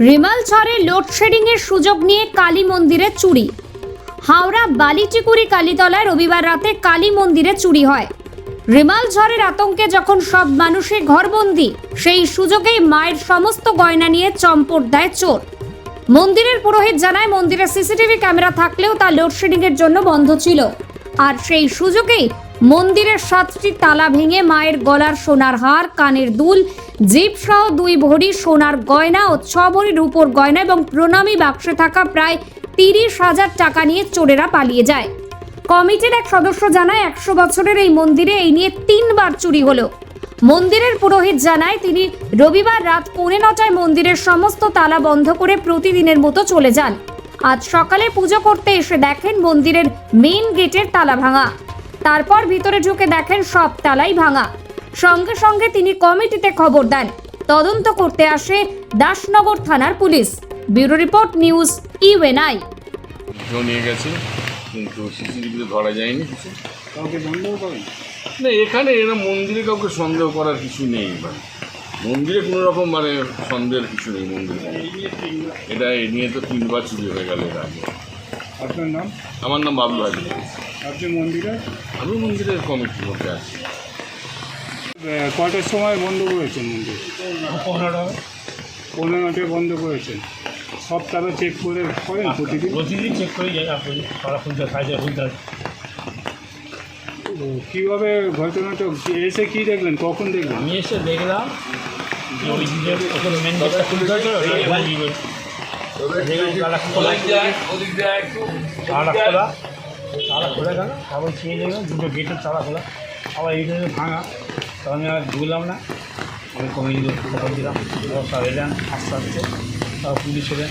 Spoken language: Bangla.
রিমাল ঝড়ে লোডশেডিংয়ের সুযোগ নিয়ে কালী মন্দিরে চুরি। হাওড়া বালিচিকুড়ি কালীতলায় রবিবার রাতে কালী মন্দিরে চুরি হয়। রিমাল ঝড়ের আতঙ্কে যখন সব মানুষের ঘরবন্দি, সেই সুযোগেই মায়ের সমস্ত গয়না নিয়ে চম্পট দেয় চোর। মন্দিরের পুরোহিত জানায়, মন্দিরে সিসিটিভি ক্যামেরা থাকলেও তা লোডশেডিংয়ের জন্য বন্ধ ছিল। আর সেই সুযোগেই মন্দিরের সাতটি তালা ভেঙে মায়ের গলার সোনার হার, কানের দুল, জিপ সহ দুই ভরি সোনার গয়না ও ছ ভরি রূপোর গয়না এবং প্রণামী বাক্সে থাকা প্রায় তিরিশ হাজার টাকা নিয়ে চোরেরা পালিয়ে যায়। কমিটির এক সদস্য জানায়, একশো বছরের এই মন্দিরে এই নিয়ে তিনবার চুরি হলো। মন্দিরের পুরোহিত জানায়, তিনি রবিবার রাত পৌনে নটায় মন্দিরের সমস্ত তালা বন্ধ করে প্রতিদিনের মতো চলে যান। আজ সকালে পুজো করতে এসে দেখেন মন্দিরের মেইন গেটের তালা ভাঙা। তারপর ভিতরে ঢুকে দেখেন সব তালাই ভাঙা। সঙ্গে সঙ্গে তিনি কমিটিতে খবর দেন। তদন্ত করতে আসে দাসনগর থানার police. Bureau report news UNI. নিয়ে গেছে কিন্তু সিসিটিভিতে ধরা যায়নি কিছু। কাউকে সন্দেহ করেন? না এখানে এরা মন্দিরে কাউকে সন্দেহ করার কিছু নেই মানে। মন্দিরে কোনো রকম মানে সন্দেহের কিছু নেই মন্দিরে। এটা এ নিয়ে তো তিনবার চুরি হয়ে গেল এর আগে। আপনার নাম? আমার নাম বাবলু হাজি আপনি মন্দিরে? আমি মন্দিরের কমিটির মধ্যে আছি। কটার সময় বন্ধ করেছেন মন্দির? পনেরো পনেরো বন্ধ করেছেন। সব তারা চেক করে করেন প্রতিদিন? প্রতিদিন চেক করে যাই আপনি কীভাবে ঘটনাটা এসে কি দেখলেন? কখন দেখলেন? আমি এসে দেখলাম যে ওই দিকে ওখানে মেন গেটটা খুলতে হয়েছে তালা খোলা তালা খোলা। তালা খোলা গেল তারপর খেয়ে দেখলাম দুটো গেটের তালা খোলা আবার এইখানে ভাঙা তো আমি আর ঢুকলাম না আমি কমে খবর দিলাম এলেন আস্তে আস্তে তারপর পুলিশ এলেন